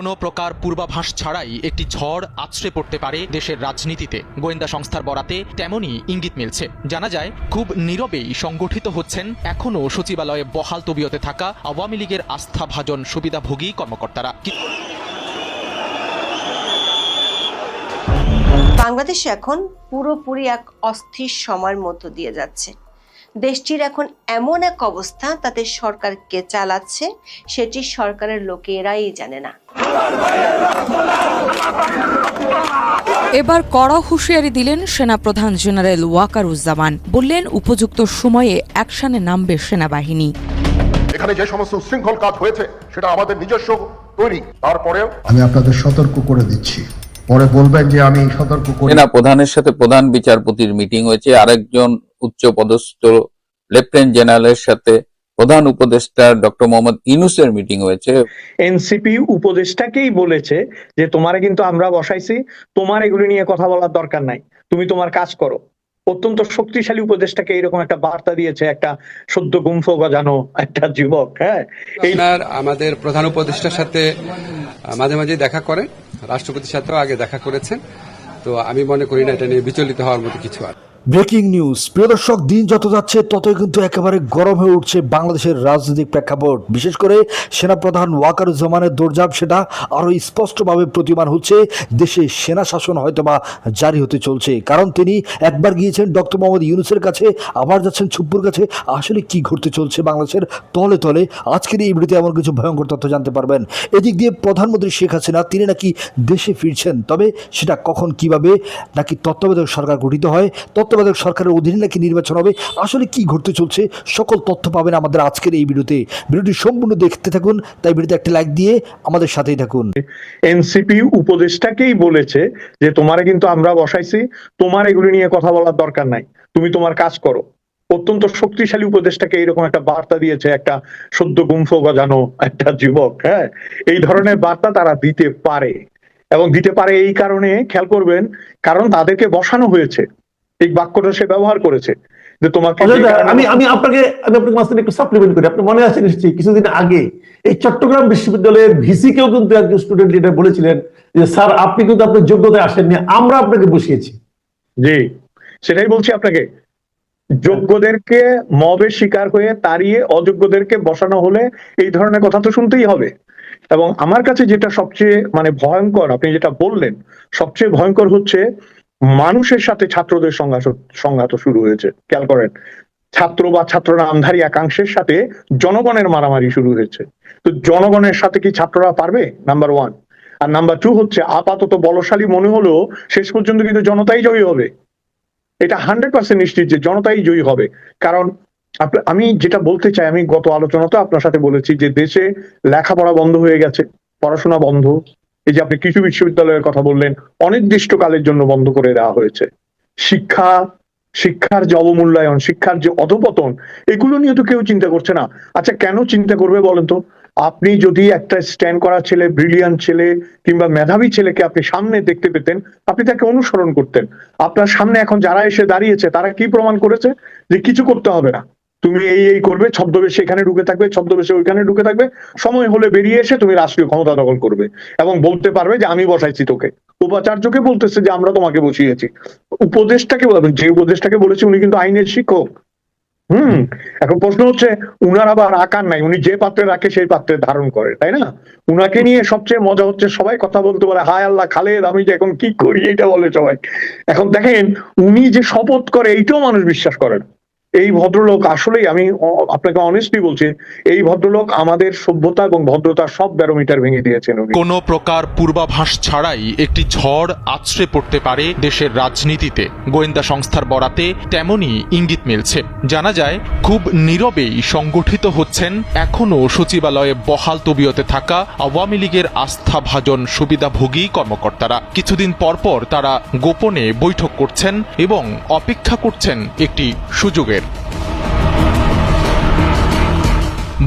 কোনো প্রকার পূর্বাভাস ছাড়াই একটি ঝড় আছড়ে পড়তে পারে দেশের রাজনীতিতে। গোয়েন্দা সংস্থার বরাতে তেমনই ইঙ্গিত মিলছে। জানা যায়, খুব নীরবেই সংগঠিত হচ্ছেন এখনও সচিবালয়ে বহাল তবিয়তে থাকা আওয়ামী লীগের আস্থাভাজন সুবিধাভোগী কর্মকর্তারা। বাংলাদেশ এখন পুরোপুরি এক অস্থির সময়ের মধ্য দিয়ে যাচ্ছে। দেশটির এখন এমন এক অবস্থা তাতে সরকার কে চালাচ্ছে সেটি সরকারের লোকেরাই জানে না। এবার কড়া হুঁশিয়ারি দিলেন সেনাপ্রধান জেনারেল ওয়াকারুজ্জামান। বললেন উপযুক্ত সময়ে অ্যাকশনে নামবে সেনাবাহিনী। এখানে যে সমস্ত উশৃঙ্খল কাজ হয়েছে সেটা আমাদের নিজস্ব তৈরি। তারপরেও আমি আপনাদের সতর্ক করে দিচ্ছি। পরে বলবেন যে আমি সতর্ক করি। সেনা প্রধানের সাথে প্রধান বিচারপতির মিটিং হয়েছে। আরেকজন উচ্চ পদস্থ লেফটেন্যান্ট জেনারেলের সাথে প্রধান উপদেষ্টা ডক্টর মোহাম্মদ ইনুসের মিটিং হয়েছে। এনসিপি উপদেষ্টাকেই বলেছে যে তোমারে কিন্তু আমরা বসাইছি। তোমার এগুলি নিয়ে কথা বলার দরকার নাই। তুমি তোমার কাজ করো। অত্যন্ত শক্তিশালী উপদেষ্টাকে এরকম একটা বার্তা দিয়েছে একটা সদ্য গুম্ফ গজানো একটা যুবক হ্যাঁ? আমাদের প্রধান উপদেষ্টার সাথে মাঝে মাঝে দেখা করেন। রাষ্ট্রপতির সাথেও আগে দেখা করেছেন। তো আমি মনে করি না এটা নিয়ে বিচলিত হওয়ার মতো কিছু আর ব্রেকিং নিউজ। প্রিয় দর্শক, দিন যত যাচ্ছে, ততই কিন্তু একেবারে গরম হয়ে উঠছে বাংলাদেশের রাজনৈতিক প্রেক্ষাপট। বিশেষ করে সেনাপ্রধান ওয়াকারুজ্জামানের দৌড়ঝাঁপ, সেটা আরও স্পষ্টভাবে প্রতিমান হচ্ছে, দেশে সেনা শাসন হয়তোবা জারি হতে চলছে। কারণ তিনি একবার গিয়েছেন ডক্টর মোহাম্মদ ইউনুসের কাছে, আবার যাচ্ছেন ছুপ্পুর কাছে। আসলে কি ঘটতে চলছে বাংলাদেশের তলে তলে? আজকের এই ভিডিওতে এমন কিছু ভয়ঙ্কর তথ্য জানতে পারবেন। এদিক দিয়ে প্রধানমন্ত্রী শেখ হাসিনা, তিনি নাকি দেশে ফিরছেন, তবে সেটা কখন, কীভাবে, নাকি তত্ত্বাবধায়ক সরকার গঠিত হয়? তত্ত্বাবধায়ক সরকারের অধীনে নাকি নির্বাচন হবে? আসলে কি ঘটতে চলছে? সকল তথ্য পাবেন আমাদের আজকের এই ভিডিওতে। ভিডিওটি সম্পূর্ণ দেখতে থাকুন, তাই ভিডিওতে একটা লাইক দিয়ে আমাদের সাথেই থাকুন। এনসিপি উপদেষ্টাকেই বলেছে যে, তোমারে কিন্তু আমরা বসাইছি, তোমার এগুলি নিয়ে কথা বলার দরকার নাই। তুমি তোমার কাজ করো। অত্যন্ত শক্তিশালী উপদেষ্টাকে এরকম একটা বার্তা দিয়েছে একটা সদ্য গুম্ফ গজানো একটা যুবক হ্যাঁ? এই ধরনের বার্তা তারা দিতে পারে। এবং দিতে পারে এই কারণে, খেয়াল করবেন, কারণ তাদেরকে বসানো হয়েছে। এই বাক্যটা সে ব্যবহার করেছে যে তোমাকে আমি আমি আপনাকে আমি আপনাকে মাঝখানে একটু সাপ্লিমেন্ট করি। আপনি মনে আছে নিশ্চয়ই কিছুদিন আগে এই চট্টগ্রাম বিশ্ববিদ্যালয়ের ভিসি কেও কিন্তু একজন স্টুডেন্ট লিডার বলেছিলেন যে স্যার আপনি কিন্তু আপনার যোগ্যতায় আসেননি আমরা আপনাকে বসিয়েছি। জি সেটাই বলছি আপনাকে। যোগ্যদেরকে মবে শিকার হয়ে তাড়িয়ে অযোগ্যদেরকে বসানো হলে এই ধরনের কথা তো শুনতেই হবে। এবং আমার কাছে যেটা সবচেয়ে মানে ভয়ঙ্কর আপনি যেটা বললেন সবচেয়ে ভয়ঙ্কর হচ্ছে মানুষের সাথে ছাত্রদের সংঘাত শুরু হয়েছে, খেয়াল করেন। ছাত্র বা ছাত্র নামধারী একাংশের সাথে জনগণের মারামারি শুরু হয়েছে। তো জনগণের সাথে কি ছাত্ররা পারবে? নাম্বার ওয়ান আর নাম্বার টু হচ্ছে, আপাতত বলশালী মনে হলেও শেষ পর্যন্ত কিন্তু জনতাই জয়ী হবে। এটা হান্ড্রেড পার্সেন্ট নিশ্চিত যে জনতাই জয়ী হবে। কারণ আমি যেটা বলতে চাই, আমি গত আলোচনাতে আপনার সাথে বলেছি যে দেশে লেখাপড়া বন্ধ হয়ে গেছে, পড়াশোনা বন্ধ এই যে আপনি কৃষি বিশ্ববিদ্যালয়ের কথা বললেন, অনির্দিষ্টকালের জন্য বন্ধ করে দেওয়া হয়েছে। শিক্ষা, শিক্ষার যে অবমূল্যায়ন, শিক্ষার যে অধপতন, এগুলো নিয়ে তো কেউ চিন্তা করছে না। আচ্ছা কেন চিন্তা করবে বলেন তো? আপনি যদি একটা স্ট্যান্ড করা ছেলে ব্রিলিয়ান্ট ছেলে কিংবা মেধাবী ছেলেকে আপনি সামনে দেখতে পেতেন, আপনি তাকে অনুসরণ করতেন। আপনার সামনে এখন যারা এসে দাঁড়িয়েছে, তারা কি প্রমাণ করেছে? যে কিছু করতে হবে না। তুমি এই এই করবে, ছদ্মবেশে এখানে ঢুকে থাকবে, ছদ্মবেশে ওইখানে ঢুকে থাকবে। সময় হলে বেরিয়ে এসে তুমি রাষ্ট্রীয় ক্ষমতা দখল করবে এবং বলতে পারবে যে আমি বসাইছি তোকে। উপাচার্যকে বলতেছে যে আমরা তোমাকে বসিয়েছি। উপদেশটাকে যে উপদেশটাকে বলেছে উনি কিন্তু আইনের শিক্ষক। হুম, এখন প্রশ্ন হচ্ছে, উনার আবার আকার নাই, উনি যে পাত্রে রাখে সেই পাত্রে ধারণ করে, তাই না? উনাকে নিয়ে সবচেয়ে মজা হচ্ছে সবাই কথা বলতে পারে হায় আল্লাহ, খালেদ, আমি যে এখন কি করি এটা বলে সবাই। এখন দেখেন, উনি যে শপথ করে, এইটাও মানুষ বিশ্বাস করে না। এই ভদ্রলোক আসলেই আমি আপনাকে অনেস্টলি বলছি, এই ভদ্রলোক আমাদের সভ্যতা এবং ভদ্রতা সব ব্যারোমিটার ভেঙে দিয়েছেন কোনো প্রকার পূর্বাভাস ছাড়াই একটি ঝড় আছড়ে পড়তে পারে দেশের রাজনীতিতে। গোয়েন্দা সংস্থার বরাতে তেমনই ইঙ্গিত মিলছে। জানা যায়, খুব নীরবেই সংগঠিত হচ্ছেন এখনও সচিবালয়ে বহাল তবিয়তে থাকা আওয়ামী লীগের আস্থাভাজন সুবিধাভোগী কর্মকর্তারা। কিছুদিন পরপর তারা গোপনে বৈঠক করছেন এবং অপেক্ষা করছেন একটি সুযোগের।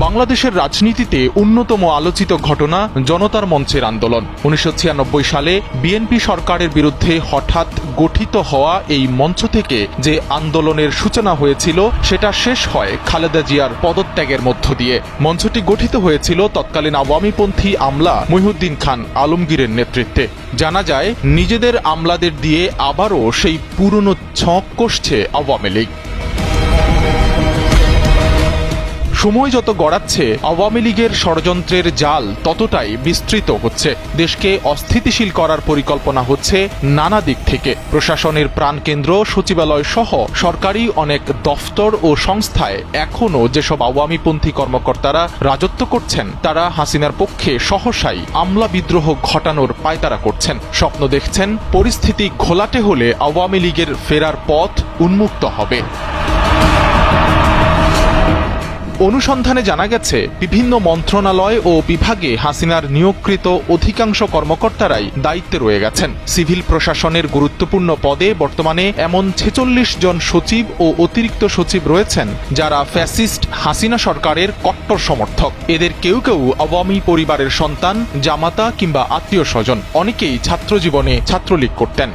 বাংলাদেশের রাজনীতিতে অন্যতম আলোচিত ঘটনা জনতার মঞ্চের আন্দোলন। উনিশশো ছিয়ানব্বই সালে বিএনপি সরকারের বিরুদ্ধে হঠাৎ গঠিত হওয়া এই মঞ্চ থেকে যে আন্দোলনের সূচনা হয়েছিল, সেটা শেষ হয় খালেদা জিয়ার পদত্যাগের মধ্য দিয়ে। মঞ্চটি গঠিত হয়েছিল তৎকালীন আওয়ামীপন্থী আমলা মহিউদ্দিন খান আলমগীরের নেতৃত্বে। জানা যায়, নিজেদের আমলাদের দিয়ে আবারও সেই পুরনো ছক কষছে আওয়ামী লীগ। সময় যত গড়াচ্ছে, আওয়ামী লীগের ষড়যন্ত্রের জাল ততটাই বিস্তৃত হচ্ছে। দেশকে অস্থিতিশীল করার পরিকল্পনা হচ্ছে নানা দিক থেকে। প্রশাসনের প্রাণকেন্দ্র, সচিবালয় সহ সরকারি অনেক দফতর ও সংস্থায় এখনও যেসব আওয়ামীপন্থী কর্মকর্তারা রাজত্ব করছেন, তারা হাসিনার পক্ষে সহসাই আমলা বিদ্রোহ ঘটানোর পায়তারা করছেন। স্বপ্ন দেখছেন, পরিস্থিতি ঘোলাটে হলে আওয়ামী লীগের ফেরার পথ উন্মুক্ত হবে। অনুসন্ধানে জানা গেছে, বিভিন্ন মন্ত্রণালয় ও বিভাগে হাসিনার নিয়োগকৃত অধিকাংশ কর্মকর্তারাই দায়িত্বে রয়ে গেছেন। সিভিল প্রশাসনের গুরুত্বপূর্ণ পদে বর্তমানে এমন ছেচল্লিশ জন সচিব ও অতিরিক্ত সচিব রয়েছেন, যারা ফ্যাসিস্ট হাসিনা সরকারের কট্টর সমর্থক। এদের কেউ কেউ আওয়ামী পরিবারের সন্তান, জামাতা কিংবা আত্মীয় স্বজন। অনেকেই ছাত্রজীবনে ছাত্রলীগ করতেন।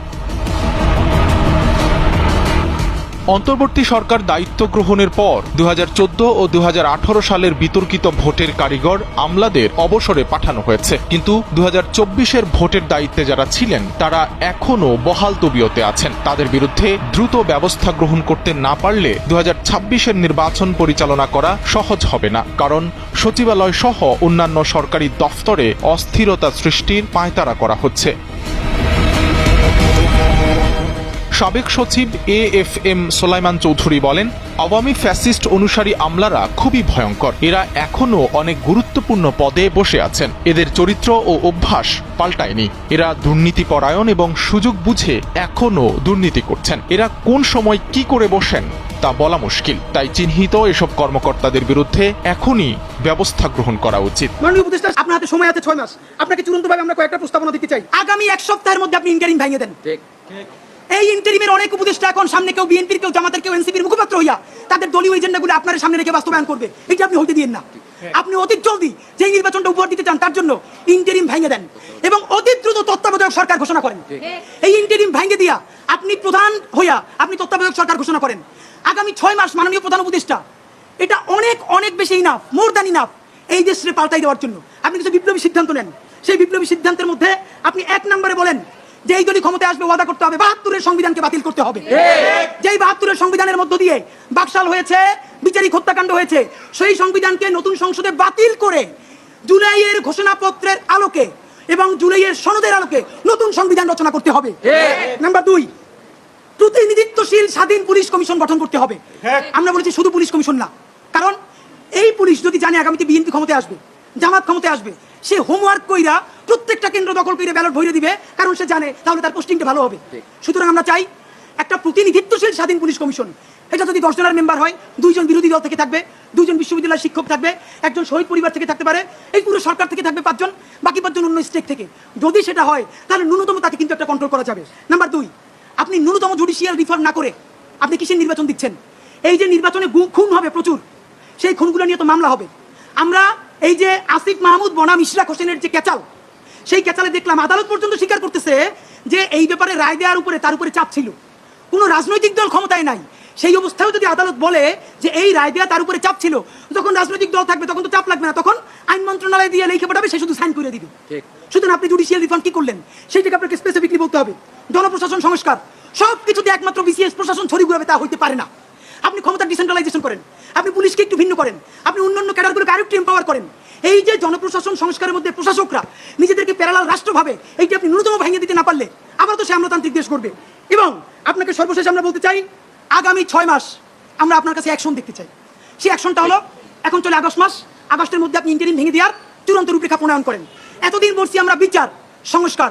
অন্তর্বর্তী সরকার দায়িত্ব গ্রহণের পর দুহাজার চোদ্দ ও দু হাজার আঠারো সালের বিতর্কিত ভোটের কারিগর আমলাদের অবসরে পাঠানো হয়েছে। কিন্তু দু এর ভোটের দায়িত্বে যারা ছিলেন, তারা এখনও বহাল তবিয়তে আছেন। তাদের বিরুদ্ধে দ্রুত ব্যবস্থা গ্রহণ করতে না পারলে দু এর নির্বাচন পরিচালনা করা সহজ হবে না। কারণ সচিবালয় সহ অন্যান্য সরকারি দফতরে অস্থিরতা সৃষ্টির পায়তারা করা হচ্ছে। সাবেক সচিব A F M Solaiman Chowdhury বলেন আওয়ামী ফ্যাসিস্ট অনুসারী আমলারা খুবই ভয়ঙ্কর। এরা এখনও অনেক গুরুত্বপূর্ণ পদে বসে আছেন। এদের চরিত্র ও অভ্যাস পাল্টায়নি। এরা দুর্নীতি পরায়ণ এবং সুযোগ বুঝে এখনও দুর্নীতি করছেন। এরা কোন সময় কি করে বসেন তা বলা মুশকিল। তাই চিহ্নিত এসব কর্মকর্তাদের বিরুদ্ধে এখনই ব্যবস্থা গ্রহণ করা উচিত। মাননীয় উপদেষ্টা আপনার হাতে সময় আছে ছয় মাস। আপনাকে চূড়ান্তভাবে আমরা কয়েকটা প্রস্তাবনা দিতে চাই। আগামী এক সপ্তাহের মধ্যে আপনি ইন্টারিম ভেঙে দেন। এই ইন্টারিমের অনেক উপদেষ্টা এখন সামনে কেউ বিএনপির কেউ জামাতের কেউ এনসিপির মুখপাত্র হইয়া তাদের দলীয় এজেন্ডাগুলো আপনার সামনে রেখে বাস্তবায়ন করবে। এটা আপনি হইতে দিন না। আপনি অতি জলদি যেই নির্বাচনটা উপহার দিতে চান তার জন্য ইন্টারিম ভেঙে দেন এবং অতি দ্রুত তত্ত্বাবধায়ক সরকার ঘোষণা করেন। এই ইন্টারিম ভেঙে দিয়া আপনি প্রধান হইয়া আপনি তত্ত্বাবধায়ক সরকার ঘোষণা করেন। আগামী ছয় মাস মাননীয় প্রধান উপদেষ্টা এটা অনেক অনেক বেশি ইনাফ মোর দ্যান ইনাফ এই দেশে পাল্টাই দেওয়ার জন্য। আপনি কিছু বিপ্লবী সিদ্ধান্ত নেন। সেই বিপ্লবী সিদ্ধান্তের মধ্যে আপনি এক নম্বরে বলেন যে এই দলই ক্ষমতায় আসবে ওয়াদা করতে হবে বাহাত্তরের সংবিধানকে বাতিল করতে হবে। যেই বাহাত্তরের সংবিধানের মধ্য দিয়ে বাকশাল হয়েছে বিচারিক হত্যাকাণ্ড হয়েছে সেই সংবিধানকে নতুন সংসদে বাতিল করে জুলাইয়ের ঘোষণাপত্রের আলোকে এবং জুলাইয়ের সনদের আলোকে নতুন সংবিধান রচনা করতে হবে। নাম্বার দুই প্রতিনিধিত্বশীল স্বাধীন পুলিশ কমিশন গঠন করতে হবে। আমরা বলেছি শুধু পুলিশ কমিশন না কারণ এই পুলিশ যদি জানে আগামীতে বিএনপি ক্ষমতায় আসবে জামাত ক্ষমতায় আসবে সে হোমওয়ার্ক কইরা প্রত্যেকটা কেন্দ্র দখল করে ব্যালট ভরে দিবে কারণ সে জানে তাহলে তার পোস্টিংটা ভালো হবে। সুতরাং আমরা চাই একটা প্রতিনিধিত্বশীল স্বাধীন পুলিশ কমিশন। এটা যদি দশ জনের মেম্বার হয় দুইজন বিরোধী দল থেকে থাকবে দুইজন বিশ্ববিদ্যালয়ের শিক্ষক থাকবে একজন শহীদ পরিবার থেকে থাকতে পারে এই পুরো সরকার থেকে থাকবে পাঁচজন বাকি পাঁচজন অন্য স্টেট থেকে। যদি সেটা হয় তাহলে ন্যূনতম তাকে কিন্তু একটা কন্ট্রোল করা যাবে। নাম্বার দুই আপনি ন্যূনতম জুডিশিয়াল রিফর্ম না করে আপনি কিসের নির্বাচন দিচ্ছেন? এই যে নির্বাচনে খুন হবে প্রচুর সেই খুনগুলো নিয়ে তো মামলা হবে। আমরা এই যে আসিফ মাহমুদ বনাম ইশরাক হোসেনের যে ক্যাচাল সেই ক্যাচালে দেখলাম আদালত পর্যন্ত স্বীকার করতেছে যে এই ব্যাপারে রায় দেওয়ার উপরে তার উপরে চাপ ছিল। কোনো রাজনৈতিক দল ক্ষমতায় নাই। সেই অবস্থায় যদি আদালত বলে যে এই রায় দেওয়া তার উপরে চাপ ছিল যখন রাজনৈতিক দল থাকবে তখন তো চাপ লাগবে না তখন আইন মন্ত্রণালয় দিয়ে লিখে পাঠাবে সে শুধু সাইন করে দিবে। সুতরাং আপনি জুডিশিয়াল রিফর্ম কি করলেন? সেইটাকে আপনাকে স্পেসিফিকলি বলতে হবে। জনপ্রশাসন সংস্কার। সব কিছুতে একমাত্র বিসিএস প্রশাসন ছড়ি ঘুরাবে তা হইতে পারে না। আপনি ক্ষমতা ডিসেন্ট্রালাইজেশন করেন। আপনি পুলিশকে একটু ভিন্ন করেন। আপনি অন্যান্য ক্যাডারগুলোকে আরেকটু এম্পাওয়ার করেন। এই যে জনপ্রশাসন সংস্কারের মধ্যে প্রশাসকরা নিজেদেরকে প্যারালাল রাষ্ট্র ভাবে, এইটি আপনি ন্যূনতম ভেঙে দিতে না পারলে আবার তো সে আমলাতান্ত্রিক দেশ করবে এবং আপনাকে সর্বশেষ আমরা বলতে চাই, আগামী ছয় মাস আমরা আপনার কাছে অ্যাকশন দেখতে চাই। সেই অ্যাকশনটা হলো, এখন চলে আগস্ট মাস, আগস্টের মধ্যে আপনি ইন্টারিম ভেঙে দেওয়ার চূড়ান্ত রূপরেখা প্রণয়ন করেন। এতদিন বলছি আমরা বিচার, সংস্কার।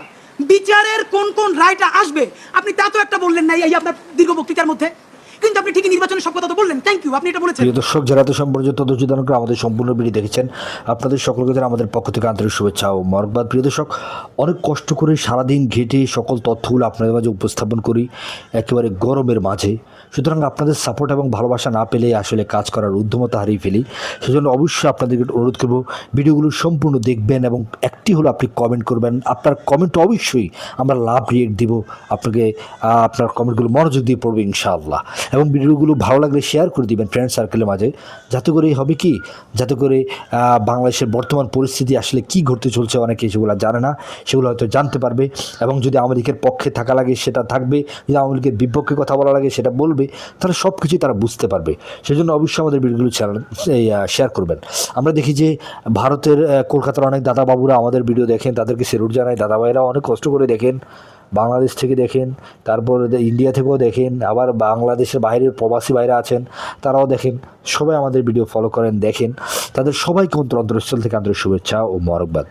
বিচারের কোন কোন রায়টা আসবে, আপনি তা তো একটা বললেন না এই আপনার দীর্ঘ বক্তৃতার মধ্যে। কিন্তু আপনি ঠিকই নির্বাচনের সব কথা তো বললেন। থ্যাংক ইউ আপনি এটা বলেছেন। প্রিয় দর্শক, যারা এত সম্পর্কিত করে আমাদের সম্পূর্ণ ভিডিও দেখেছেন, আপনাদের সকলকে যারা আমাদের পক্ষ থেকে আন্তরিক শুভেচ্ছা ও মরকবাদ। প্রিয় দর্শক, অনেক কষ্ট করে সারাদিন ঘেটে সকল তথ্যগুলো আপনাদের মাঝে উপস্থাপন করি, একেবারে গরমের মাঝে। সুতরাং আপনাদের সাপোর্ট এবং ভালোবাসা না পেলে আসলে কাজ করার উদ্যমতা হারিয়ে ফেলি। সেজন্য অবশ্যই আপনাদেরকে অনুরোধ করব, ভিডিওগুলো সম্পূর্ণ দেখবেন এবং একটি হলো আপনি কমেন্ট করবেন। আপনার কমেন্ট অবশ্যই আমরা লাভ রিয়েক্ট দিব। আপনাকে আপনার কমেন্টগুলো মনোযোগ দিয়ে পড়বে, ইনশাআল্লাহ। এবং ভিডিওগুলো ভালো লাগলে শেয়ার করে দিবেন ফ্রেন্ড সার্কেলের মাঝে। যাতে করে হবে কি? যাতে করে বাংলাদেশের বর্তমান পরিস্থিতি আসলে কি ঘটতে চলছে অনেকে সেগুলো জানে না, সেগুলো হয়তো জানতে পারবে এবং যদি আওয়ামী পক্ষে থাকা লাগে সেটা থাকবে, যদি আওয়ামী লীগের বিপক্ষে কথা বলা লাগে সেটা বলবে, তাহলে সব কিছুই তারা বুঝতে পারবে। সেজন্য অবশ্যই আমাদের ভিডিওগুলো শেয়ার করবেন। আমরা দেখি যে ভারতের কলকাতার অনেক দাদাবাবুরা আমাদের ভিডিও দেখেন, তাদেরকে সেলুট জানায় দাদাভাইরা অনেক কষ্ট করে দেখেন। বাংলাদেশ থেকে দেখেন, তারপর ইন্ডিয়া থেকেও দেখেন, আবার বাংলাদেশের বাইরের প্রবাসী বাইরে আছেন, তারাও দেখেন, সবাই আমাদের ভিডিও ফলো করেন, দেখেন। তাদের সবাইকে অন্তর অন্তরস্থল থেকে আন্তরিক শুভেচ্ছা ও মরকবাদ।